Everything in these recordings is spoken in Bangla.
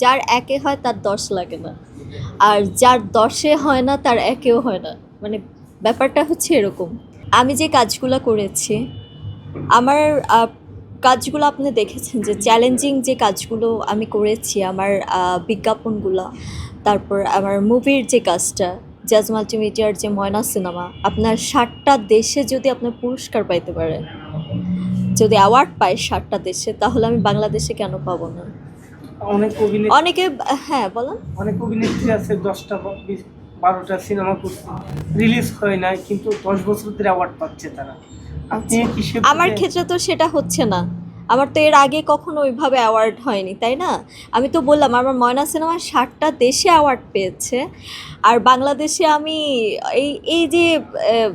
যার একে হয় তার দশ লাগে না। আর যার দশে হয় না, তার একেও হয় না। মানে ব্যাপারটা হচ্ছে এরকম। আমি যে কাজগুলো করেছি, আমার কাজগুলো আপনি দেখেছেন যে চ্যালেঞ্জিং যে কাজগুলো আমি করেছি, আমার বিজ্ঞাপনগুলো, তারপর আমার মুভির যে কাজটা জাজ মাল্টিমিডিয়ার যে ময়না সিনেমা আপনার ষাটটা দেশে যদি আপনার পুরস্কার পাইতে পারে যদি অ্যাওয়ার্ড পায় ষাটটা দেশে, তাহলে আমি বাংলাদেশে কেন পাবো না? অনেক অভিনেত্রী অনেকে হ্যাঁ বলেন অনেক অভিনেত্রী আছে দশটা বারোটা সিনেমা করছে। রিলিজ হয় নাই কিন্তু দশ বছর ধরে অ্যাওয়ার্ড পাচ্ছে তারা। আপনি আচ্ছা। আমার ক্ষেত্রে তো সেটা হচ্ছে না। আমার তো এর আগে কখনো ওইভাবে অ্যাওয়ার্ড হয়নি তাই না? আমি তো বললাম আমার ময়না সিনেমা ষাটটা দেশে অ্যাওয়ার্ড পেয়েছে। আর বাংলাদেশে আমি এই এই যে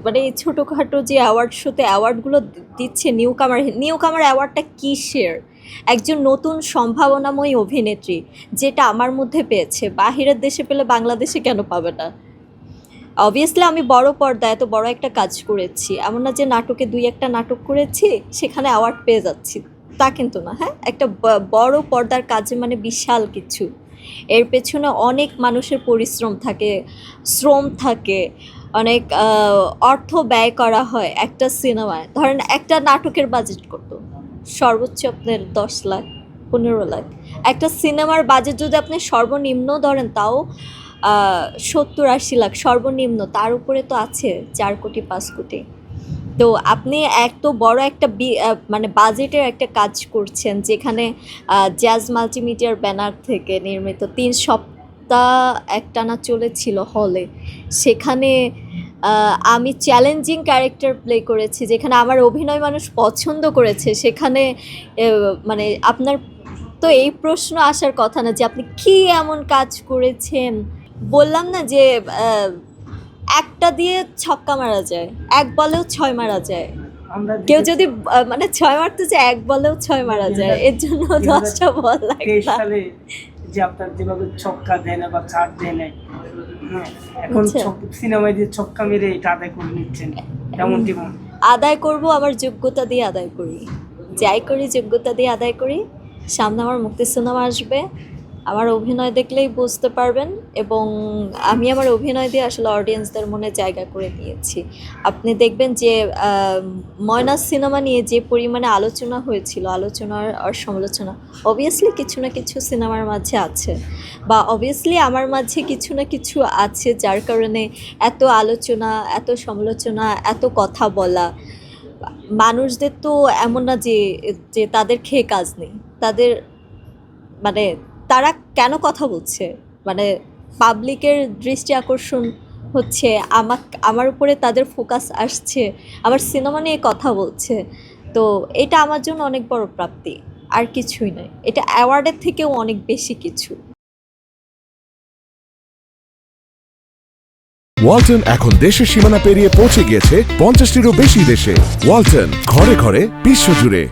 মানে এই ছোটোখাটো যে অ্যাওয়ার্ড শোতে অ্যাওয়ার্ডগুলো দিচ্ছে নিউ কামার নিউ কামার অ্যাওয়ার্ডটা কিসের? একজন নতুন সম্ভাবনাময়ী অভিনেত্রী, যেটা আমার মধ্যে পেয়েছে। বাহিরের দেশে পেলে বাংলাদেশে কেন পাবে না? অবভিয়াসলি আমি বড় পর্দায় এত বড় একটা কাজ করেছি। এমন না যে নাটকে দুই একটা নাটক করেছি, সেখানে অ্যাওয়ার্ড পেয়ে যাচ্ছি। তা কিন্তু না হ্যাঁ? একটা বড় পর্দার কাজে মানে বিশাল কিছু। এর পেছনে অনেক মানুষের পরিশ্রম থাকে, শ্রম থাকে, অনেক অর্থ ব্যয় করা হয় একটা সিনেমায়। ধরেন একটা নাটকের বাজেট কত সর্বোচ্চ আপনার দশ লাখ, পনেরো লাখ। একটা সিনেমার বাজেট যদি আপনি সর্বনিম্ন ধরেন, তাও সত্তর আশি লাখ সর্বনিম্ন, তার উপরে তো আছে চার কোটি, পাঁচ কোটি। তো আপনি এত বড় একটা মানে বাজেটের একটা কাজ করছেন, যেখানে জ্যাজ মাল্টিমিডিয়ার ব্যানার থেকে নির্মিত তিন সপ্তাহ একটানা চলেছিল হলে সেখানে আমি চ্যালেঞ্জিং ক্যারেক্টার প্লে করেছি যেখানে আমার অভিনয় মানুষ পছন্দ করেছে সেখানে মানে আপনার তো এই প্রশ্ন আসার কথা না যে আপনি কি এমন কাজ করেছেন? বললাম না যে একটা দিয়ে ছক্কা মারা যায় এক বলেও ছয় মারা যায়। কেউ যদি মানে ছয় মারতে যে এক বলেও ছয় মারা যায় এর জন্য দশটা বল লাগে যে আপনার যেভাবে ছক্কা দেয় না বা চার দেয় না হ্যাঁ, এখন আচ্ছা। সিনেমায় যে ছক্কা মেরে এটা আদায় করে নিচ্ছেন তেমনটি মনে আদায় করব আমার যোগ্যতা দিয়ে আদায় করি। যাই করি যোগ্যতা দিয়ে আদায় করি সামনে আমার মুক্তি সিনেমা আসবে। আমার অভিনয় দেখলেই বুঝতে পারবেন এবং আমি আমার অভিনয় দিয়ে আসলে অডিয়েন্সদের মনে জায়গা করে নিয়েছি। আপনি দেখবেন যে ময়না সিনেমা নিয়ে যে পরিমাণে আলোচনা হয়েছিল আলোচনার আর সমালোচনা অবভিয়াসলি কিছু না কিছু সিনেমার মাঝে আছে বা অবভিয়াসলি আমার মাঝে কিছু না কিছু আছে যার কারণে এত আলোচনা, এত সমালোচনা, এত কথা বলা, মানুষদের তো এমন না যে যে তাদের খেয়ে কাজ নেই। তাদের মানে তারা কেন কথা বলছে? মানে পাবলিকের দৃষ্টি আকর্ষণ হচ্ছে আমার আমার উপরে তাদের ফোকাস আসছে, আমার সিনেমা নিয়ে কথা বলছে। তো এটা আমার জন্য অনেক বড় প্রাপ্তি, আর কিছুই নয়। এটা অ্যাওয়ার্ডের থেকেও অনেক বেশি কিছু। ওয়ালটন এখন দেশের সীমানা পেরিয়ে পৌঁছে গিয়েছে পঞ্চাশটিরও বেশি দেশে। ওয়ালটন, ঘরে ঘরে বিশ্বজুড়ে